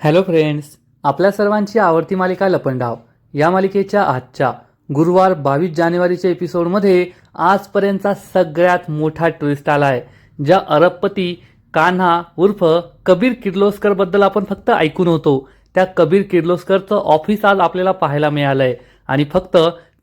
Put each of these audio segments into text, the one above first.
Hello friends आपल्या सर्वांची आवडती मालिका लपंडाव. या मालिकेच्या आजच्या गुरुवार बावीस जानेवारीच्या एपिसोडमध्ये आजपर्यंतचा सगळ्यात मोठा ट्विस्ट आला आहे ज्या अरबपती कान्हा उर्फ कबीर किर्लोस्करबद्दल आपण फक्त ऐकून होतो. त्या कबीर किर्लोस्करचं ऑफिस आज आपल्याला पाहायला मिळालं आहे आणि फक्त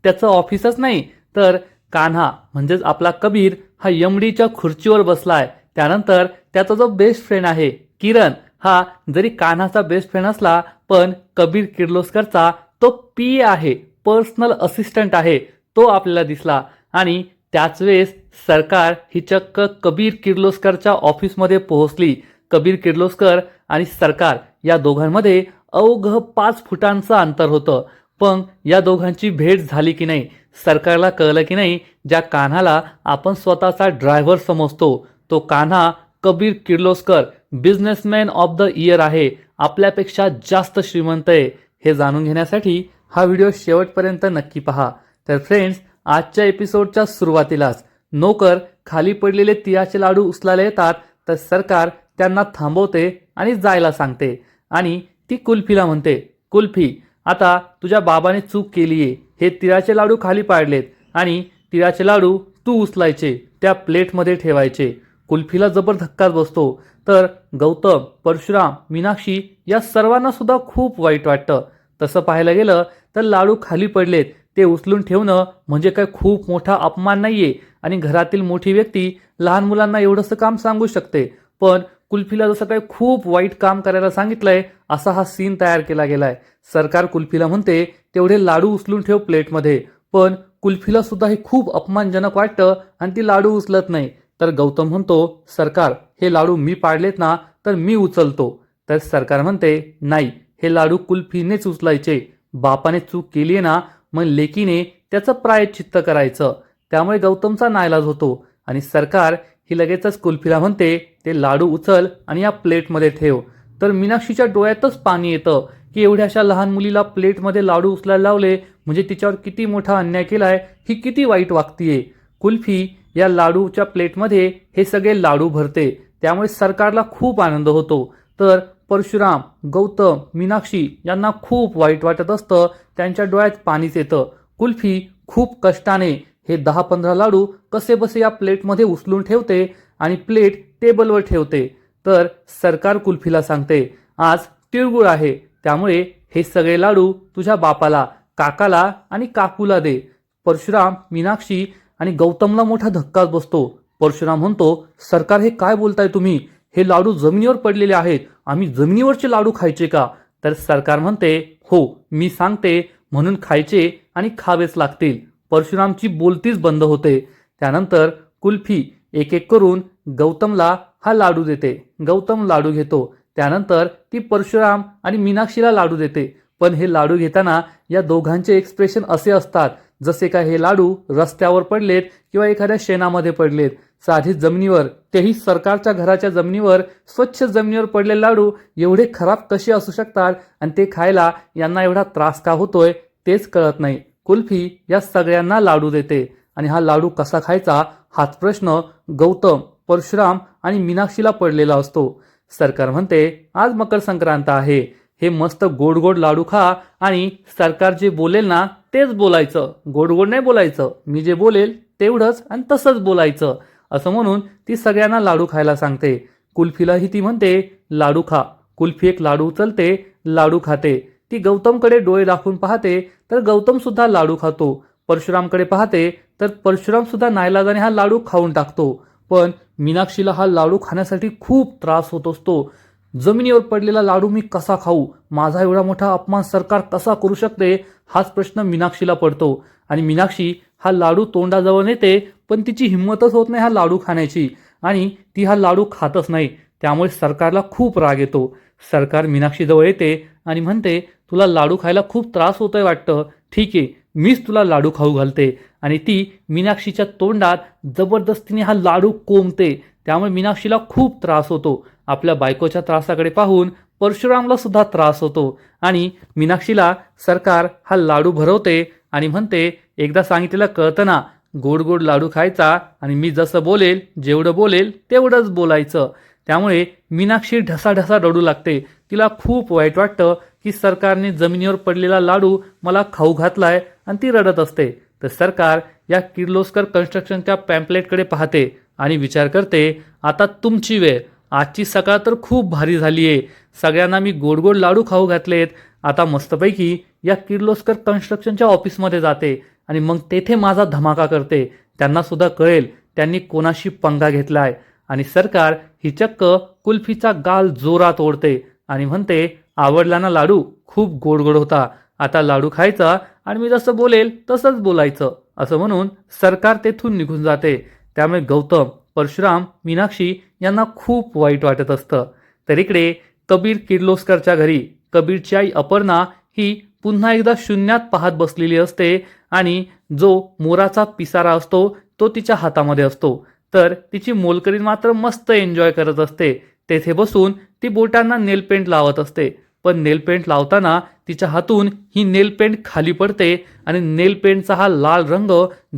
त्याचं ऑफिसच नाही तर कान्हा म्हणजेच आपला कबीर हा यमडीच्या खुर्चीवर बसला आहे त्यानंतर त्याचा जो बेस्ट फ्रेंड आहे किरण हा जरी कान्हाचा बेस्ट फ्रेंड असला पण कबीर किर्लोस्करचा तो पी आहे पर्सनल असिस्टंट आहे तो आपल्याला दिसला. आणि त्याच वेळेस सरकार ही चक्क कबीर किर्लोस्करच्या ऑफिसमध्ये पोहोचली. कबीर किर्लोस्कर आणि सरकार या दोघांमध्ये अवघ पाच फुटांचं अंतर होतं. पण या दोघांची भेट झाली की नाही? सरकारला कळलं की नाही? ज्या कान्हाला आपण स्वतःचा ड्रायव्हर समजतो तो Kanha Kabir Kirloskar businessman of the year आहे. आपल्यापेक्षा जास्त श्रीमंत आहे. हे जाणून घेण्यासाठी हा व्हिडिओ शेवटपर्यंत नक्की पहा. तर फ्रेंड्स आजच्या एपिसोडच्या सुरुवातीलाच नोकर खाली पडलेले तिळाचे लाडू उचलायला येतात तर सरकार त्यांना थांबवते आणि जायला सांगते. आणि ती कुल्फीला म्हणते कुल्फी आता तुझ्या बाबाने चूक केली आहे हे तिळाचे लाडू खाली पाडलेत आणि तिळाचे लाडू तू उचलायचे त्या प्लेटमध्ये ठेवायचे. कुल्फीला जबर धक्काच बसतो. तर गौतम परशुराम मीनाक्षी या सर्वांना सुद्धा खूप वाईट वाटतं. तसं पाहायला गेलं तर लाडू खाली पडलेत. ते उचलून ठेवणं म्हणजे काय खूप मोठा अपमान नाहीये आणि घरातील मोठी व्यक्ती लहान मुलांना एवढंसं काम सांगू शकते. पण कुल्फीला जसं काही खूप वाईट काम करायला सांगितलंय असा हा सीन तयार केला गेलाय. सरकार कुल्फीला म्हणते तेवढे लाडू उचलून ठेव प्लेटमध्ये पण कुल्फीला सुद्धा हे खूप अपमानजनक वाटतं आणि ती लाडू उचलत नाही. तर गौतम म्हणतो सरकार हे लाडू मी पाडलेत ना तर मी उचलतो. तर सरकार म्हणते नाही हे लाडू कुल्फीनेच उचलायचे. बापाने चूक केली आहे ना मग लेकीने त्याचं प्रायश्चित्त करायचं. त्यामुळे गौतमचा नायलाज होतो आणि सरकार ही लगेचच कुल्फीला म्हणते ते लाडू उचल आणि या प्लेटमध्ये ठेव. तर मीनाक्षीच्या डोळ्यातच पाणी येतं की एवढ्याशा लहान मुलीला प्लेटमध्ये लाडू उचलायला लावले म्हणजे तिच्यावर किती मोठा अन्याय केलाय ही किती वाईट वागतीये. कुल्फी या लाडूच्या प्लेटमध्ये हे सगळे लाडू भरते. त्यामुळे सरकारला खूप आनंद होतो. तर परशुराम गौतम मीनाक्षी यांना खूप वाईट वाटत असतं. त्यांच्या डोळ्यात पाणीच येतं. कुल्फी खूप कष्टाने हे दहा पंधरा लाडू कसे बसे या प्लेटमध्ये उचलून ठेवते आणि प्लेट टेबलवर ठेवते. तर सरकार कुल्फीला सांगते आज तिळगुळ आहे. त्यामुळे हे सगळे लाडू तुझ्या बापाला काकाला आणि काकूला दे. परशुराम मीनाक्षी आणि गौतमला मोठा धक्काच बसतो. परशुराम म्हणतो सरकार हे काय बोलताय तुम्ही? हे लाडू जमिनीवर पडलेले आहेत. आम्ही जमिनीवरचे लाडू खायचे का? तर सरकार म्हणते हो मी सांगते. म्हणून खायचे आणि खावेच लागतील. परशुरामची बोलतीच बंद होते. त्यानंतर कुल्फी एक एक करून गौतमला हा लाडू देते. गौतम लाडू घेतो. त्यानंतर ती परशुराम आणि मीनाक्षीला लाडू देते. पण हे लाडू घेताना या दोघांचे एक्सप्रेशन असे असतात जसे काय हे लाडू रस्त्यावर पडलेत किंवा एखाद्या शेणामध्ये पडलेत. साधी जमिनीवर तेही सरकारच्या घराच्या जमिनीवर स्वच्छ जमिनीवर पडलेले लाडू एवढे खराब कसे असू शकतात आणि ते खायला यांना एवढा त्रास का होतोय तेच कळत नाही. कुल्फी या सगळ्यांना लाडू देते. आणि हा लाडू कसा खायचा हाच प्रश्न गौतम परशुराम आणि मीनाक्षीला पडलेला असतो. सरकार म्हणते आज मकर संक्रांत आहे. हे मस्त गोड गोड लाडू खा आणि सरकार जे बोलेल ना तेच बोलायचं. गोड गोड नाही बोलायचं. मी जे बोलेल तेवढंच आणि तसंच बोलायचं. असं म्हणून ती सगळ्यांना लाडू खायला सांगते. कुल्फीलाही ती म्हणते लाडू खा. कुल्फी एक लाडू उचलते लाडू खाते. ती गौतमकडे डोळे दाखवून पाहते तर गौतम सुद्धा लाडू खातो. परशुरामकडे पाहते तर परशुराम सुद्धा नाईलाजाने हा लाडू खाऊन टाकतो. पण मीनाक्षीला हा लाडू खाण्यासाठी खूप त्रास होत असतो. जमिनीवर पडलेला लाडू मी कसा खाऊ? माझा एवढा मोठा अपमान सरकार कसा करू शकते? हाच प्रश्न मीनाक्षीला पडतो. आणि मीनाक्षी हा लाडू तोंडाजवळ नेते पण तिची हिंमतच होत नाही हा लाडू खाण्याची. आणि ती हा लाडू खातच नाही. त्यामुळे सरकारला खूप राग येतो. सरकार मीनाक्षीजवळ येते आणि म्हणते तुला लाडू खायला खूप त्रास होतोय वाटतं. ठीक आहे मीच तुला लाडू खाऊ घालते. आणि ती मीनाक्षीच्या तोंडात जबरदस्तीने हा लाडू कोंबते त्यामुळे मीनाक्षीला खूप त्रास होतो. आपल्या बायकोच्या त्रासाकडे पाहून परशुरामला सुद्धा त्रास होतो आणि मीनाक्षीला सरकार हा लाडू भरवते आणि म्हणते एकदा सांगितलेलं कळतं ना गोड गोड लाडू खायचा आणि मी जसं बोलेल जेवढं बोलेल तेवढंच बोलायचं. त्यामुळे मीनाक्षी ढसाढसा रडू लागते. तिला खूप वाईट वाटतं की सरकारने जमिनीवर पडलेला लाडू मला खाऊ घातलाय आणि ती रडत असते. तर सरकार या किर्लोस्कर कन्स्ट्रक्शनच्या पॅम्पलेटकडे पाहते आणि विचार करते आता तुमची वेळ. आजची सकाळ तर खूप भारी झाली आहे. सगळ्यांना मी गोड गोड लाडू खाऊ घातलेत. आता मस्तपैकी या किर्लोस्कर कन्स्ट्रक्शनच्या ऑफिसमध्ये जाते आणि मग तेथे माझा धमाका करते. त्यांनासुद्धा कळेल त्यांनी कोणाशी पंगा घेतलाय. आणि सरकार ही चक्क कुल्फीचा गाल जोरात ओढते आणि म्हणते आवडला ना लाडू खूप गोड गोड होता. आता लाडू खायचा आणि मी जसं बोलेल तसंच बोलायचं. असं म्हणून सरकार तेथून निघून जाते. त्यामुळे गौतम परशुराम मीनाक्षी यांना खूप वाईट वाटत असतं. तर इकडे कबीर किर्लोस्करच्या घरी कबीरची आई अपर्णा ही पुन्हा एकदा शून्यात पाहत बसलेली असते आणि जो मोराचा पिसारा असतो तो तिच्या हातामध्ये असतो. तर तिची मोलकरीण मात्र मस्त एन्जॉय करत असते. तेथे बसून ती बोटांना नेल पेंट लावत असते. पण नेल पेंट लावताना तिच्या हातून ही नेल पेंट खाली पडते आणि नेल पेंटचा हा लाल रंग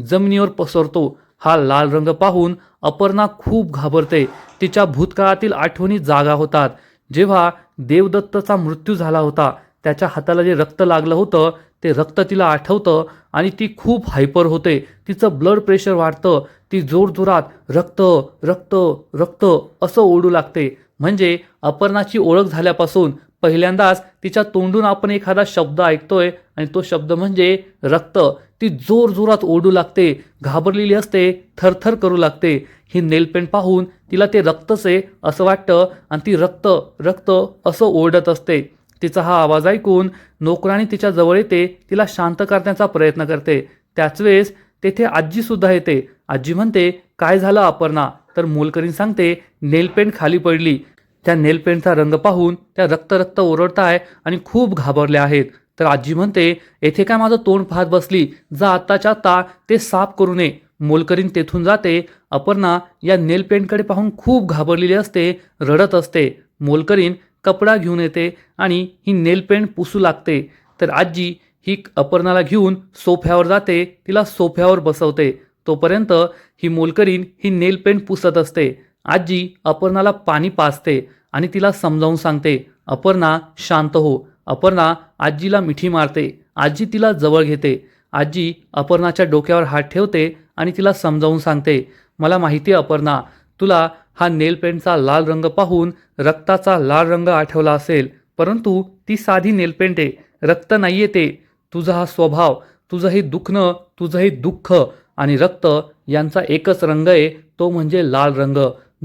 जमिनीवर पसरतो. हा लाल रंग पाहून अपर्णा खूप घाबरते. तिच्या भूतकाळातील आठवणी जागा होतात. जेव्हा देवदत्तचा मृत्यू झाला होता त्याच्या हाताला जे रक्त लागलं होतं ते रक्त तिला आठवतं आणि ती खूप हायपर होते. तिचं ब्लड प्रेशर वाढतं. ती जोरजोरात रक्त रक्त रक्त असं ओढू लागते. म्हणजे अपर्णाची ओळख झाल्यापासून पहिल्यांदाच तिच्या तोंडून आपण एखादा शब्द ऐकतोय आणि तो शब्द म्हणजे रक्त. ती जोर जोरात ओढू लागते घाबरलेली असते थरथर करू लागते. ही नेलपेंट पाहून तिला ते रक्तच आहे असं वाटतं आणि ती रक्त रक्त असं ओरडत असते. तिचा हा आवाज ऐकून नोकराणी तिच्या जवळ येते तिला शांत करण्याचा प्रयत्न करते. त्याच वेळेस तेथे आजीसुद्धा येते. आजी म्हणते काय झालं अपर्णा? तर मोलकरीण सांगते नेलपेंट खाली पडली. त्या नेलपेंटचा रंग पाहून त्या रक्त रक्त ओरडताय आणि खूप घाबरल्या आहेत. तर आजी म्हणते येथे काय माझं तोंड पाहत बसली? जा आत्ताच्या आत्ता ते साफ करू नये. मोलकरीण तेथून जाते. अपर्णा या नेलपेंटकडे पाहून खूप घाबरलेली असते रडत असते. मोलकरीण कपडा घेऊन येते आणि ही नेलपेंट पुसू लागते. तर आजी ही अपर्णाला घेऊन सोफ्यावर जाते. तिला सोफ्यावर बसवते. तोपर्यंत ही मोलकरीण ही नेलपेंट पुसत असते. आजी अपर्णाला पाणी पाजते आणि तिला समजावून सांगते अपर्णा शांत हो. अपर्णा आजीला मिठी मारते. आजी तिला जवळ घेते. आजी अपर्णाच्या डोक्यावर हात ठेवते आणि तिला समजावून सांगते मला माहिती आहे अपर्णा तुला हा नेल पेंटचा लाल रंग पाहून रक्ताचा लाल रंग आठवला असेल परंतु ती साधी नेलपेंट आहे. रक्त नाही ते. तुझा हा स्वभाव तुझं हे दुखणं तुझं हे दुःख आणि रक्त यांचा एकच रंग आहे तो म्हणजे लाल रंग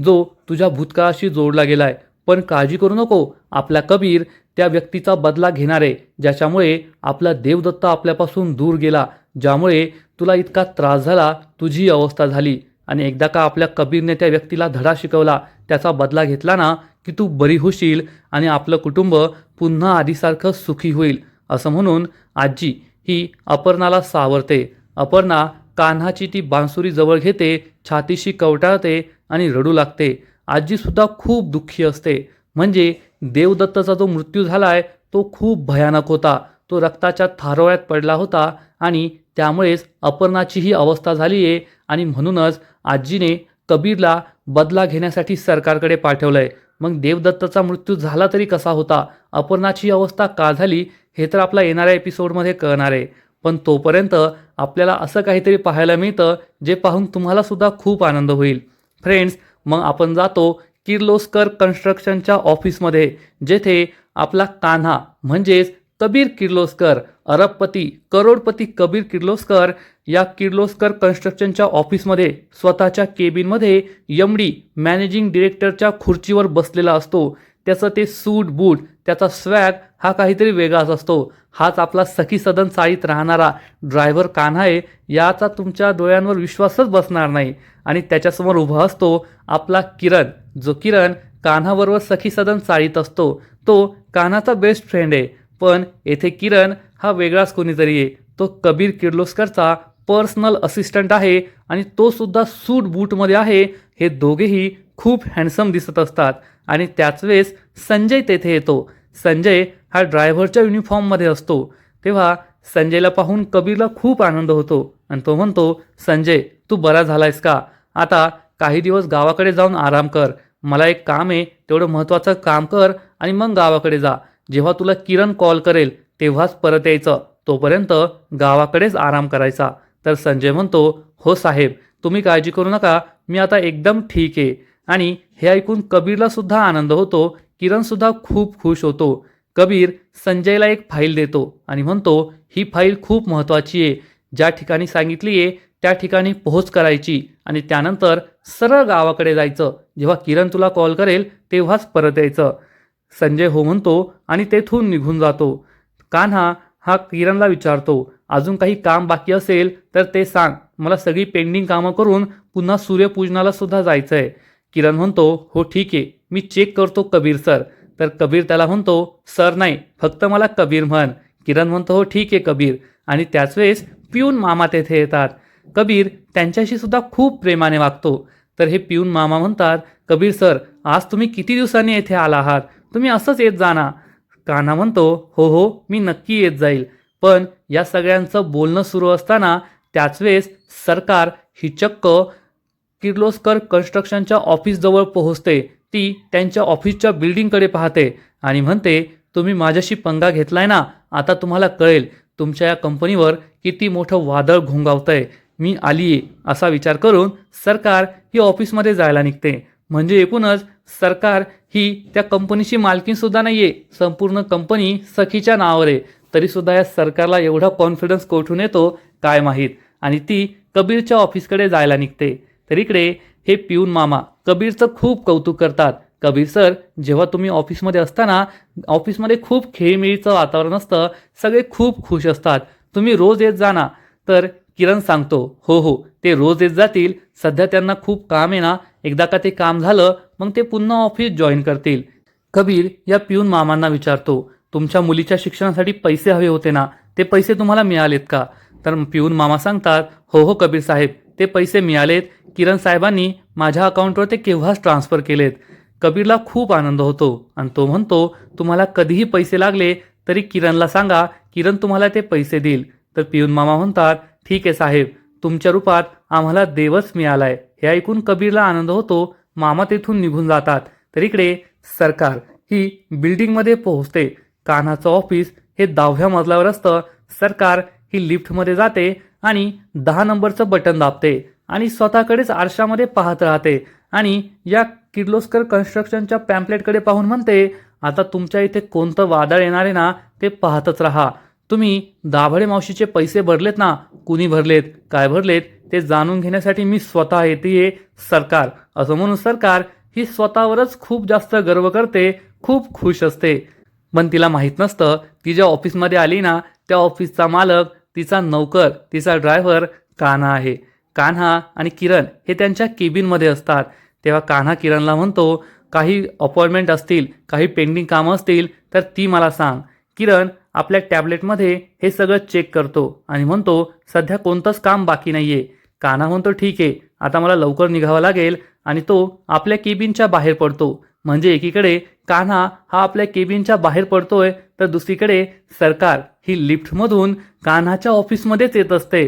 जो तुझ्या भूतकाळाशी जोडला गेलाय. पण काळजी करू नको आपला कबीर त्या व्यक्तीचा बदला घेणारे ज्याच्यामुळे आपला देवदत्त आपल्यापासून दूर गेला ज्यामुळे तुला इतका त्रास झाला तुझी अवस्था झाली. आणि एकदा का आपल्या कबीरने त्या व्यक्तीला धडा शिकवला त्याचा बदला घेतला ना की तू बरी होशील आणि आपलं कुटुंब पुन्हा आधीसारखं सुखी होईल असं म्हणून आजी ही अपर्णाला सावरते. अपर्णा कान्हाची ती बांसुरी जवळ घेते छातीशी कवटाळते आणि रडू लागते. आजीसुद्धा खूप दुःखी असते. म्हणजे देवदत्तचा जो मृत्यू झाला आहे तो खूप भयानक होता. तो रक्ताच्या थारोळ्यात पडला होता आणि त्यामुळेच अपर्णाची ही अवस्था झाली आहे आणि म्हणूनच आजीने कबीरला बदला घेण्यासाठी सरकारकडे पाठवलं आहे मग देवदत्तचा मृत्यू झाला तरी कसा होता? अपर्णाची अवस्था का झाली हे तर आपला येणाऱ्या एपिसोडमध्ये कळणार आहे. पण तोपर्यंत आपल्याला असं काहीतरी पाहायला मिळतं जे पाहून तुम्हाला सुद्धा खूप आनंद होईल. फ्रेंड्स मग आपण जातो किर्लोस्कर कन्स्ट्रक्शनच्या ऑफिसमध्ये जेथे आपला कान्हा म्हणजेच कबीर किर्लोस्कर अरबपती करोडपती कबीर किर्लोस्कर या किर्लोस्कर कन्स्ट्रक्शनच्या ऑफिसमध्ये स्वतःच्या केबिनमध्ये यमडी मॅनेजिंग डिरेक्टरच्या खुर्चीवर बसलेला असतो. त्याचं ते सूट बूट त्याचा स्वॅग हा काहीतरी वेगळाच असतो. हाच आपला सखी सदन चाळीत राहणारा ड्रायव्हर कान्हा आहे. याचा तुमच्या डोळ्यांवर विश्वासच बसणार नाही. आणि त्याच्यासमोर उभा असतो आपला किरण. जो किरण कान्हाबरोबर सखी सदन चाळीत असतो तो कान्हाचा बेस्ट फ्रेंड आहे. पण येथे किरण हा वेगळाच कोणीतरी आहे. तो कबीर किर्लोस्करचा पर्सनल असिस्टंट आहे आणि तो सुद्धा सूट बूटमध्ये आहे. हे दोघेही खूप हँडसम दिसत असतात. आणि त्याच वेळेस संजय तेथे येतो. संजय हा ड्रायव्हरच्या युनिफॉर्ममध्ये असतो. तेव्हा संजयला पाहून कबीरला खूप आनंद होतो आणि तो म्हणतो संजय तू बरा झालायस का? आता काही दिवस गावाकडे जाऊन आराम कर. मला एक काम आहे तेवढं महत्त्वाचं काम कर आणि मग गावाकडे जा. जेव्हा तुला किरण कॉल करेल तेव्हाच परत यायचं. तोपर्यंत गावाकडेच आराम करायचा. तर संजय म्हणतो हो साहेब तुम्ही काळजी करू नका. मी आता एकदम ठीक आहे. आणि हे ऐकून कबीरला सुद्धा आनंद होतो. किरणसुद्धा खूप खुश होतो. कबीर संजयला एक फाईल देतो आणि म्हणतो ही फाईल खूप महत्त्वाची आहे. ज्या ठिकाणी सांगितली आहे त्या ठिकाणी पोहोच करायची आणि त्यानंतर सरळ गावाकडे जायचं. जेव्हा किरण तुला कॉल करेल तेव्हाच परत यायचं. संजय हो म्हणतो आणि तेथून निघून जातो. कान्हा हा किरणला विचारतो अजून काही काम बाकी असेल तर ते सांग. मला सगळी पेंडिंग कामं करून पुन्हा सूर्यपूजनाला सुद्धा जायचं आहे किरण म्हणतो हो ठीक आहे. मी चेक करतो कबीर सर. तर कबीर त्याला म्हणतो सर नाही फक्त मला कबीर म्हण. किरण म्हणतो हो ठीक आहे कबीर. आणि त्याच वेळेस पिऊन मामा तेथे येतात. कबीर त्यांच्याशी सुद्धा खूप प्रेमाने वागतो. तर हे पिऊन मामा म्हणतात कबीर सर आज तुम्ही किती दिवसांनी येथे आला आहात? तुम्ही असंच येत जाणा कान्हा म्हणतो हो हो मी नक्की येत जाईल. पण या सगळ्यांचं बोलणं सुरू असताना त्याच वेळेस सरकार ही चक्क किर्लोस्कर कन्स्ट्रक्शनच्या ऑफिसजवळ पोहोचते. ती त्यांच्या ऑफिसच्या बिल्डिंगकडे पाहते आणि म्हणते तुम्ही माझ्याशी पंगा घेतलाय ना आता तुम्हाला कळेल तुमच्या या कंपनीवर किती मोठं वादळ घोंगावतंय. मी आलीये. असा विचार करून सरकार ही ऑफिसमध्ये जायला निघते. म्हणजे एकूणच सरकार ही त्या कंपनीची मालकीन सुद्धा नाहीये. संपूर्ण कंपनी सखीच्या नावावर आहे. तरी सुद्धा या सरकारला एवढा कॉन्फिडन्स कोठून येतो काय माहीत? आणि ती कबीरच्या ऑफिसकडे जायला निघते. तर इकडे हे पिऊन मामा कबीरचं खूप कौतुक करतात. कबीर सर जेव्हा तुम्ही ऑफिसमध्ये असताना ऑफिसमध्ये खूप खेळमेळीचं वातावरण असतं सगळे खूप खुश असतात. तुम्ही रोज येत जाना तर किरण सांगतो हो हो ते रोज येत जातील. सध्या त्यांना खूप काम आहे ना. एकदा का ते काम झालं मग ते पुन्हा ऑफिस जॉईन करतील. कबीर या पिऊन मामांना विचारतो तुमच्या मुलीच्या शिक्षणासाठी पैसे हवे होते ना? ते पैसे तुम्हाला मिळालेत का? तर पिऊन मामा सांगतात हो हो कबीर साहेब ते पैसे मिळालेत. किरण साहेबांनी माझ्या अकाउंटवर ते केव्हाच ट्रान्सफर केलेत. कबीरला खूप आनंद होतो आणि तो म्हणतो तुम्हाला कधीही पैसे लागले तरी किरणला सांगा. किरण तुम्हाला ते पैसे देईल. तर पिऊन मामा म्हणतात ठीक आहे साहेब. तुमच्या रूपात आम्हाला देवच मिळालाय. हे ऐकून कबीरला आनंद होतो. मामा तेथून निघून जातात. तर इकडे सरकार ही बिल्डिंगमध्ये पोहोचते. कान्हाचं ऑफिस हे दहाव्या मजल्यावर असतं. सरकार ही लिफ्टमध्ये जाते आणि दहा नंबरचं बटन दाबते आणि स्वतःकडेच आरशामध्ये पाहत राहते आणि या किर्लोस्कर कन्स्ट्रक्शनच्या पॅम्पलेटकडे पाहून म्हणते आता तुमच्या इथे कोणतं वादळ येणार आहे ना ते पाहतच राहा. तुम्ही दाभडे मावशीचे पैसे भरलेत ना? कुणी भरलेत? काय भरलेत? ते जाणून घेण्यासाठी मी स्वतः येते सरकार. असं म्हणून सरकार ही स्वतःवरच खूप जास्त गर्व करते खूप खुश असते. पण तिला माहीत नसतं ती ज्या ऑफिसमध्ये आली ना त्या ऑफिसचा मालक तिचा नौकर तिचा ड्रायव्हर कान्हा आहे. कान्हा आणि किरण हे त्यांच्या केबिनमध्ये असतात. तेव्हा कान्हा किरणला म्हणतो काही अपॉइंटमेंट असतील काही पेंडिंग कामं असतील तर ती मला सांग. किरण आपल्या टॅबलेटमध्ये हे सगळं चेक करतो आणि म्हणतो सध्या कोणतंच काम बाकी नाही आहे कान्हा म्हणतो ठीक आहे आता मला लवकर निघावं लागेल. आणि तो आपल्या केबिनच्या बाहेर पडतो. म्हणजे एकीकडे कान्हा हा आपल्या केबिनच्या बाहेर पडतोय तर दुसरीकडे सरकार ही लिफ्टमधून कान्हाच्या ऑफिसमध्येच येत असते.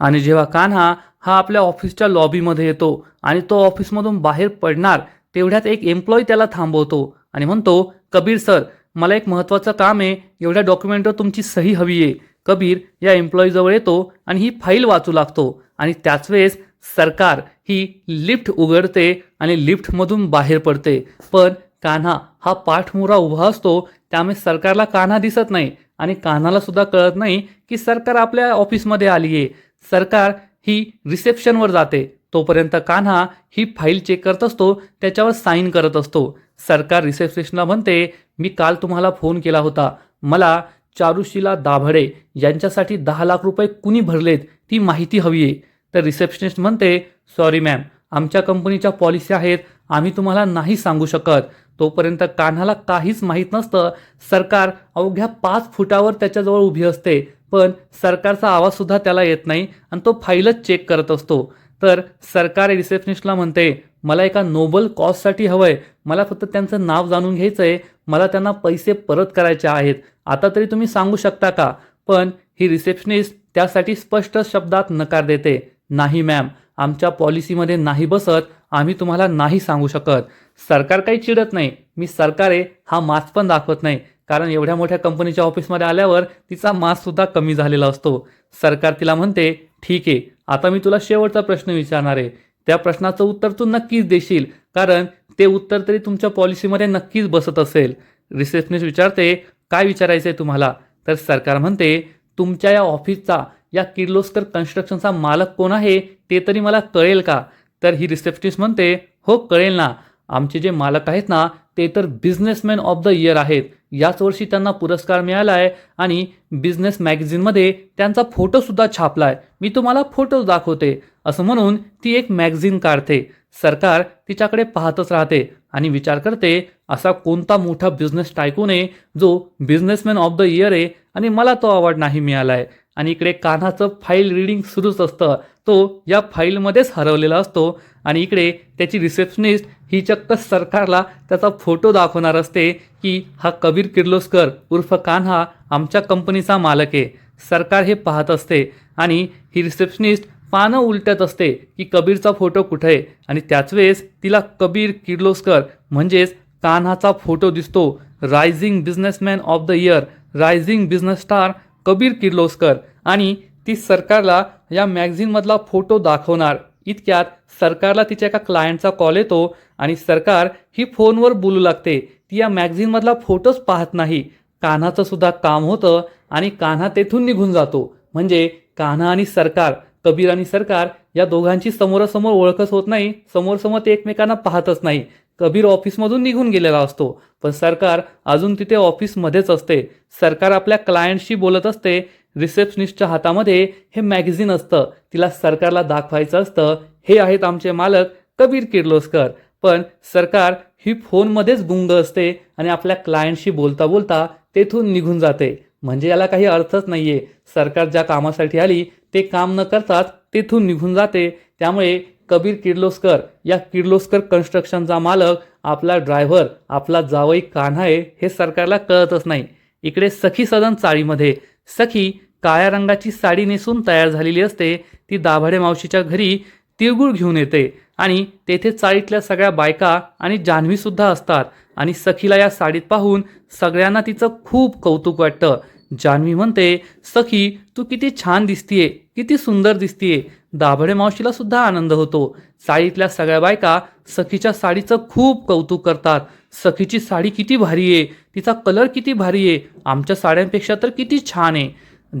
आणि जेव्हा कान्हा हा आपल्या ऑफिसच्या लॉबीमध्ये येतो आणि तो ऑफिसमधून बाहेर पडणार तेवढ्यात एक एम्प्लॉई त्याला थांबवतो आणि म्हणतो कबीर सर मला एक महत्त्वाचं काम आहे एवढ्या डॉक्युमेंटवर तुमची सही हवी आहे. कबीर या एम्प्लॉईजवळ येतो आणि ही फाईल वाचू लागतो. आणि त्याच वेळेस सरकार ही लिफ्ट उघडते आणि लिफ्टमधून बाहेर पडते. पण कान्हा हा पाठमुरा उभा असतो त्यामुळे सरकारला कान्हा दिसत नाही. आणि कान्हाला सुद्धा कळत नाही की सरकार आपल्या ऑफिसमध्ये आली आहे. सरकार ही रिसेप्शनवर जाते. तोपर्यंत कान्हा ही फाईल चेक करत असतो त्याच्यावर साईन करत असतो. सरकार रिसेप्शनिस्टला म्हणते मी काल तुम्हाला फोन केला होता. मला चारुशिला दाभडे यांच्यासाठी दहा लाख रुपये कुणी भरलेत ती माहिती हवी आहे तर रिसेप्शनिस्ट म्हणते सॉरी मॅम आमच्या कंपनीच्या पॉलिसी आहेत आम्ही तुम्हाला नाही सांगू शकत. तोपर्यंत कान्हाला काहीच माहीत नसतं. सरकार अवघ्या पाच फुटावर त्याच्याजवळ उभी असते पण सरकारचा आवाजसुद्धा त्याला येत नाही आणि तो फाईलच चेक करत असतो. तर सरकार रिसेप्शनिस्टला म्हणते मला एका नोबल कॉजसाठी आहे मला फक्त त्यांचं नाव जाणून घ्यायचं आहे मला त्यांना पैसे परत करायचे आहेत. आता तरी तुम्ही सांगू शकता का? पण ही रिसेप्शनिस्ट त्यासाठी स्पष्ट शब्दात नकार देते. नाही मॅम. आमच्या पॉलिसीमध्ये नाही बसत. आम्ही तुम्हाला नाही सांगू शकत. सरकार काही चिडत नाही. मी सरकार आहे हा मास्क पण दाखवत नाही. कारण एवढ्या मोठ्या कंपनीच्या ऑफिसमध्ये आल्यावर तिचा मास्कसुद्धा कमी झालेला असतो. सरकार तिला म्हणते ठीक आहे. आता मी तुला शेवटचा प्रश्न विचारणार आहे. त्या प्रश्नाचं उत्तर तू नक्कीच देशील. कारण ते उत्तर तरी तुमच्या पॉलिसीमध्ये नक्कीच बसत असेल. रिसेप्शनिस्ट विचारते काय विचारायचं आहे तुम्हाला? तर सरकार म्हणते तुमच्या या ऑफिसचा या किर्लोस्कर कन्स्ट्रक्शनचा मालक कोण आहे ते तरी मला कळेल का? तर ही रिसेप्शनिस्ट म्हणते हो कळेल ना. आमचे जे मालक आहेत ना ते तर बिझनेसमॅन ऑफ द इयर आहेत. याच वर्षी त्यांना पुरस्कार मिळाला आहे आणि बिझनेस मॅगझिनमध्ये त्यांचा फोटोसुद्धा छापला आहे मी तुम्हाला फोटो दाखवते. असं म्हणून ती एक मॅगझिन काढते. सरकार तिच्याकडे पाहतच राहते आणि विचार करते असा कोणता मोठा बिझनेस टायकून आहे जो बिझनेसमॅन ऑफ द इयर आहे आणि मला तो अवॉर्ड नाही मिळाला आहे आणि इकडे कान्हाचं फाईल रिडिंग सुरूच असतं. तो या फाईलमध्येच हरवलेला असतो आणि इकडे त्याची रिसेप्शनिस्ट ही चक्क सरकारला त्याचा फोटो दाखवणार असते की हा कबीर किर्लोस्कर उर्फ कान्हा आमच्या कंपनीचा मालक आहे. सरकार हे पाहत असते आणि ही रिसेप्शनिस्ट पानं उलटत असते की कबीरचा फोटो कुठे आहे? आणि त्याच वेळेस तिला कबीर किर्लोस्कर म्हणजेच कान्हाचा फोटो दिसतो. Rising businessman of the year rising business star Kabir Kirloskar. आणि ती सरकारला या मॅगझिनमधला फोटो दाखवणार. इतक्यात सरकारला तिच्या एका क्लायंटचा कॉल येतो आणि सरकार ही फोनवर बोलू लागते. ती या मॅगझिनमधला फोटोच पाहत नाही. कान्हाचं सुद्धा काम होतं आणि कान्हा तेथून निघून जातो. म्हणजे कान्हा आणि सरकार कबीर आणि सरकार या दोघांची समोरासमोर ओळखच होत नाही समोरसमोर ते एकमेकांना पाहतच नाही. कबीर ऑफिसमधून निघून गेलेला असतो पण सरकार अजून तिथे ऑफिसमध्येच असते. सरकार आपल्या क्लायंटशी बोलत असते रिसेप्शनिस्टच्या हातामध्ये हे मॅगझिन असतं तिला सरकारला दाखवायचं असतं. हे आहेत आमचे मालक कबीर किर्लोस्कर. पण सरकार ही फोनमध्येच गुंग असते आणि आपल्या क्लायंटशी बोलता बोलता तेथून निघून जाते. म्हणजे याला काही अर्थच नाहीये. सरकार ज्या कामासाठी आली ते काम न करताच तेथून निघून जाते. त्यामुळे कबीर किर्लोस्कर या किर्लोस्कर कन्स्ट्रक्शनचा मालक आपला ड्रायव्हर आपला जावई कान्हा आहे हे सरकारला कळतच नाही. इकडे सखी सदन चाळीमध्ये. सखी काळ्या रंगाची साडी नेसून तयार झालेली असते. ती दाभाडे मावशीच्या घरी तिळगुळ घेऊन येते आणि तेथे चाळीतल्या सगळ्या बायका आणि जान्हवीसुद्धा असतात आणि सखीला या साडीत पाहून सगळ्यांना तिचं खूप कौतुक वाटतं. जान्हवी म्हणते सखी तू किती छान दिसतीये. किती सुंदर दिसतीये. दाभडे मावशीला सुद्धा आनंद होतो. चाळीतल्या सगळ्या बायका सखीच्या साडीचं खूप कौतुक करतात. सखीची साडी किती भारी आहे तिचा कलर किती भारी आहे आमच्या साड्यांपेक्षा तर किती छान आहे.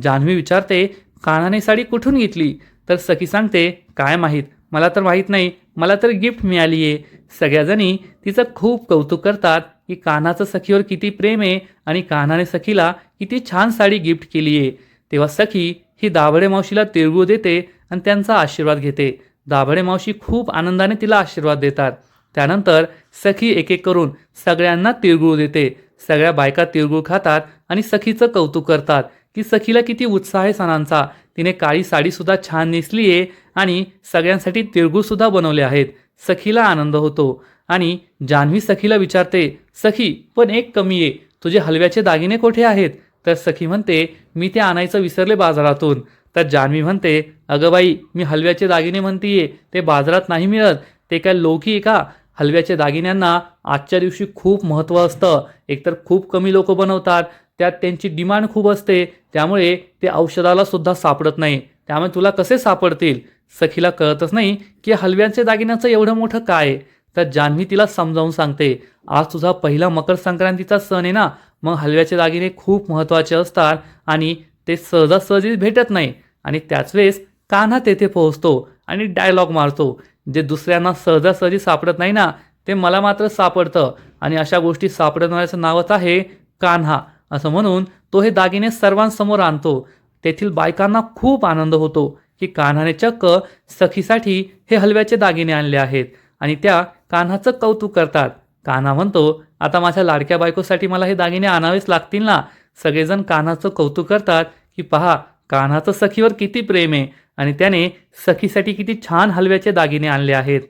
जान्हवी विचारते कानाने साडी कुठून घेतली? तर सखी सांगते काय माहीत. मला तर माहीत नाही. मला तर गिफ्ट मिळाली आहे सगळ्याजणी तिचं खूप कौतुक करतात की कान्हाचं सखीवर किती प्रेम आहे आणि कान्हाने सखीला किती छान साडी गिफ्ट केली आहे तेव्हा सखी ही दाभडे मावशीला तिळगुळ देते आणि त्यांचा आशीर्वाद घेते. दाभडे मावशी खूप आनंदाने तिला आशीर्वाद देतात. त्यानंतर सखी एक एक करून सगळ्यांना तिळगुळ देते. सगळ्या बायका तिळगुळ खातात आणि सखीचं कौतुक करतात की सखीला किती उत्साह आहे सणांचा. तिने काळी साडीसुद्धा छान नेसली आहे आणि सगळ्यांसाठी तिळगुळसुद्धा बनवले आहेत. सखीला आनंद होतो. आणि जान्हवी सखीला विचारते सखी पण एक कमी आहे तुझे हलव्याचे दागिने कोठे आहेत? तर सखी म्हणते मी ते आणायचं विसरले बाजारातून. तर जान्हवी म्हणते अगं बाई मी हलव्याचे दागिने म्हणतीये ते बाजारात नाही मिळत. ते काय लोकी आहे का? हलव्याच्या दागिन्यांना आजच्या दिवशी खूप महत्त्व असतं. एकतर खूप कमी लोक बनवतात त्यात त्यांची डिमांड खूप असते त्यामुळे ते औषधाला सुद्धा सापडत नाही. त्यामुळे तुला कसे सापडतील? सखीला कळतच नाही की हलव्यांच्या दागिन्याचं एवढं मोठं काय आहे. तर जान्हवी तिला समजावून सांगते आज तुझा पहिला मकर संक्रांतीचा सण आहे ना मग हलव्याचे दागिने खूप महत्त्वाचे असतात आणि ते सहजासहजी भेटत नाही. आणि त्याच वेळेस कान्हा तेथे पोहोचतो आणि डायलॉग मारतो. जे दुसऱ्यांना सहजासहजी सापडत नाही ना ते मला मात्र सापडतं. आणि अशा गोष्टी सापडणाऱ्याचं नावच आहे कान्हा. असं म्हणून तो हे दागिने सर्वांसमोर आणतो. तेथील बायकांना खूप आनंद होतो की कान्हाने चक्क सखीसाठी हे हलव्याचे दागिने आणले आहेत. आणि त्या कान्हाचं कौतुक करतात. कान्हा म्हणतो आता माझ्या लाडक्या बायकोसाठी मला हे दागिने आणावेच लागतील ना? सगळेजण कान्हाचं कौतुक करतात की पहा कान्हाचं सखीवर किती प्रेम आहे आणि त्याने सखीसाठी किती छान हलव्याचे दागिने आणले आहेत.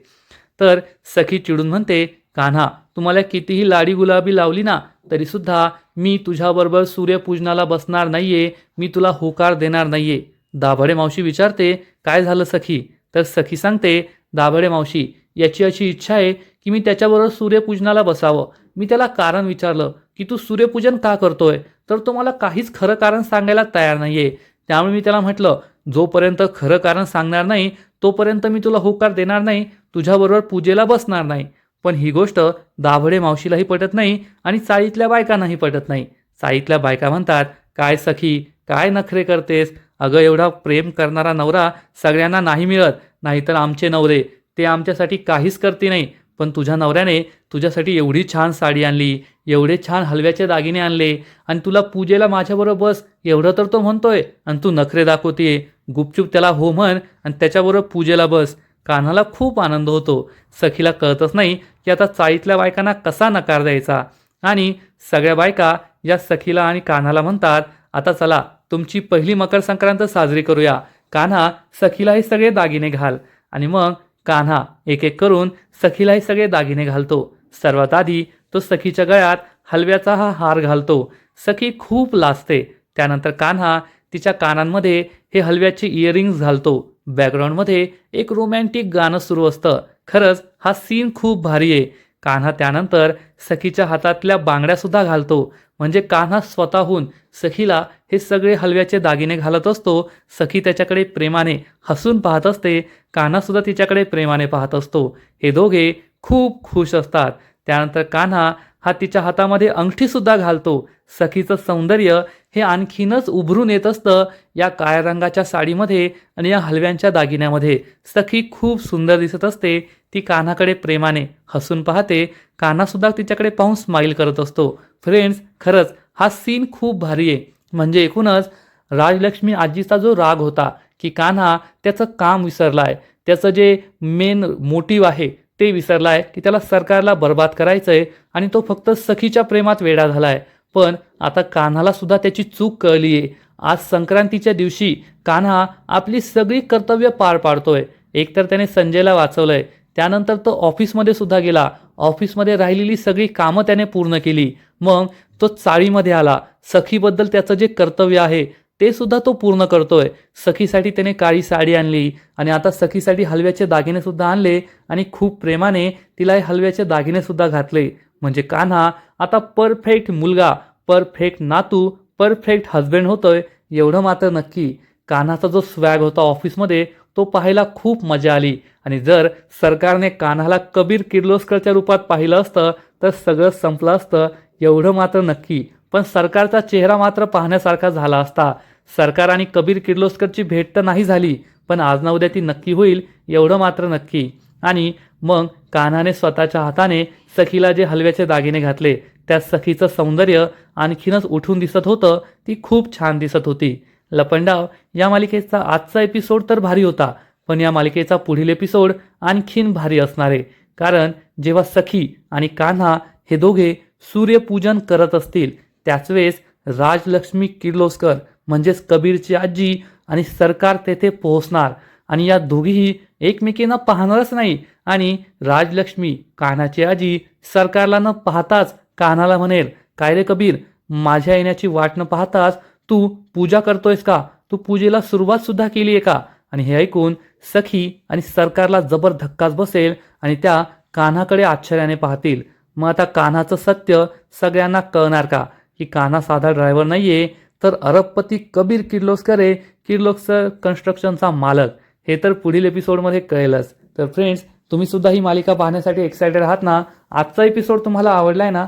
तर सखी चिडून म्हणते कान्हा तुम्हाला कितीही लाडी गुलाबी लावली ना तरीसुद्धा मी तुझ्याबरोबर सूर्यपूजनाला बसणार नाहीये मी तुला होकार देणार नाहीये. दाभडे मावशी विचारते काय झालं सखी? तर सखी सांगते दाभडे मावशी याची अशी इच्छा आहे की मी त्याच्याबरोबर सूर्यपूजनाला बसावं. मी त्याला कारण विचारलं की तू सूर्यपूजन का करतोय? तर तो मला काहीच खरं कारण सांगायला तयार नाही आहे त्यामुळे मी त्याला म्हटलं जोपर्यंत खरं कारण सांगणार नाही तोपर्यंत मी तुला होकार देणार नाही तुझ्याबरोबर पूजेला बसणार नाही. पण ही गोष्ट दाभडे मावशीलाही पटत नाही आणि चाळीतल्या बायकांनाही पटत नाही. चाळीतल्या बायका म्हणतात काय सखी काय नखरे करतेस? अगं एवढा प्रेम करणारा नवरा सगळ्यांना नाही मिळत नाहीतर आमचे नवरे ते आमच्यासाठी काहीच करते नाही. पण तुझ्या नवऱ्याने तुझ्यासाठी एवढी छान साडी आणली एवढे छान हलव्याचे दागिने आणले आणि तुला पूजेला माझ्याबरोबर बस एवढं तर तो म्हणतोय आणि तू नखरे दाखवते गुपचूप त्याला हो म्हण आणि त्याच्याबरोबर पूजेला बस. कान्हाला खूप आनंद होतो. सखीला कळतच नाही की आता चाळीतल्या बायकांना कसा नकार द्यायचा. आणि सगळ्या बायका या सखीला आणि कान्हाला म्हणतात आता चला तुमची पहिली मकर संक्रांत साजरी करूया. कान्हा सखीला हे सगळे दागिने घाल. आणि मग कान्हा एक एक करून सखीला हे सगळे दागिने घालतो. सर्वात आधी तो सखीच्या गळ्यात हलव्याचा हा हार घालतो. सखी खूप लाजते. त्यानंतर कान्हा तिच्या कानांमध्ये हे हलव्याचे इयरिंग्स घालतो. बॅकग्राऊंडमध्ये एक रोमॅन्टिक गाणं सुरू असतं. खरंच हा सीन खूप भारी आहे. कान्हा त्यानंतर सखीच्या हातातल्या बांगड्यासुद्धा घालतो. म्हणजे कान्हा स्वतःहून सखीला हे सगळे हलव्याचे दागिने घालत असतो. सखी त्याच्याकडे प्रेमाने हसून पाहत असते. कान्हासुद्धा तिच्याकडे प्रेमाने पाहत असतो. हे दोघे खूप खुश असतात. त्यानंतर कान्हा हा तिच्या हातामध्ये अंगठीसुद्धा घालतो. सखीचं सौंदर्य हे आणखीनच उभरून येत असतं या काळ्या रंगाच्या साडीमध्ये आणि या हलव्यांच्या दागिन्यामध्ये. सखी खूप सुंदर दिसत असते. ती कान्हाकडे प्रेमाने हसून पाहते. कान्हासुद्धा तिच्याकडे पाहून स्माईल करत असतो. फ्रेंड्स खरंच हा सीन खूप भारी आहे. म्हणजे एकूणच राजलक्ष्मी आजीचा जो राग होता की कान्हा त्याचं काम विसरलाय त्याचं जे मेन मोटिव्ह आहे ते विसरलाय की त्याला सरकारला बर्बाद करायचंय आणि तो फक्त सखीच्या प्रेमात वेडा झालाय. पण आता कान्हाला सुद्धा त्याची चूक कळली आहे. आज संक्रांतीच्या दिवशी कान्हा आपली सगळी कर्तव्य पार पाडतोय. एकतर त्याने संजयला वाचवलंय. त्यानंतर तो ऑफिसमध्ये सुद्धा गेला. ऑफिसमध्ये राहिलेली सगळी कामं त्याने पूर्ण केली. मग तो चाळीमध्ये आला. सखीबद्दल त्याचं जे कर्तव्य आहे ते सुद्धा तो पूर्ण करतोय. सखीसाठी त्याने काळी साडी आणली आणि आता सखीसाठी हलव्याचे दागिने सुद्धा आणले आणि खूप प्रेमाने तिला हे हलव्याचे दागिने सुद्धा घातले. म्हणजे कान्हा आता परफेक्ट मुलगा परफेक्ट नातू परफेक्ट हजबंड होतोय एवढं मात्र नक्की. कान्हाचा जो स्वॅग होता ऑफिसमध्ये तो पाहायला खूप मजा आली. आणि जर सरकारने कान्हाला कबीर किर्लोस्करच्या रूपात पाहिलं असतं तर सगळं संपलं असतं एवढं मात्र नक्की. पण सरकारचा चेहरा मात्र पाहण्यासारखा झाला असता. सरकार आणि कबीर किर्लोस्करची भेट तर नाही झाली पण आज ना उद्या ती नक्की होईल एवढं मात्र नक्की. आणि मग कान्हाने स्वतःच्या हाताने सखीला जे हलव्याचे दागिने घातले त्या सखीचं सौंदर्य आणखीनच उठून दिसत होतं ती खूप छान दिसत होती. लपंडाव या मालिकेचा आजचा एपिसोड तर भारी होता पण या मालिकेचा पुढील एपिसोड आणखीन भारी असणार. आहे कारण जेव्हा सखी आणि कान्हा हे दोघे सूर्यपूजन करत असतील त्याच वेळेस राजलक्ष्मी किर्लोस्कर म्हणजेच कबीरची आजी आणि सरकार तेथे पोहोचणार. आणि या दोघीही एकमेकींना पाहणारच नाही आणि राजलक्ष्मी कान्हाची आजी सरकारला न पाहताच कान्हाला म्हणेल काय रे कबीर माझ्या येण्याची वाट न पाहताच तू पूजा करतोयस का? तू पूजेला सुरुवात सुद्धा केली आहे का? आणि हे ऐकून सखी आणि सरकारला जबर धक्काच बसेल आणि त्या कान्हाकडे आश्चर्याने पाहतील. मग आता कान्हाचं सत्य सगळ्यांना कळणार का? की कान्हा साधा ड्रायव्हर नाहीये तर अरबपती कबीर किर्लोस्कर आहे किर्लोस्कर कन्स्ट्रक्शनचा मालक. हे तर पुढील एपिसोडमध्ये कळेलच. तर फ्रेंड्स तुम्ही सुद्धा ही मालिका पाहण्यासाठी एक्सायटेड आहात ना? आजचा एपिसोड तुम्हाला आवडलाय ना?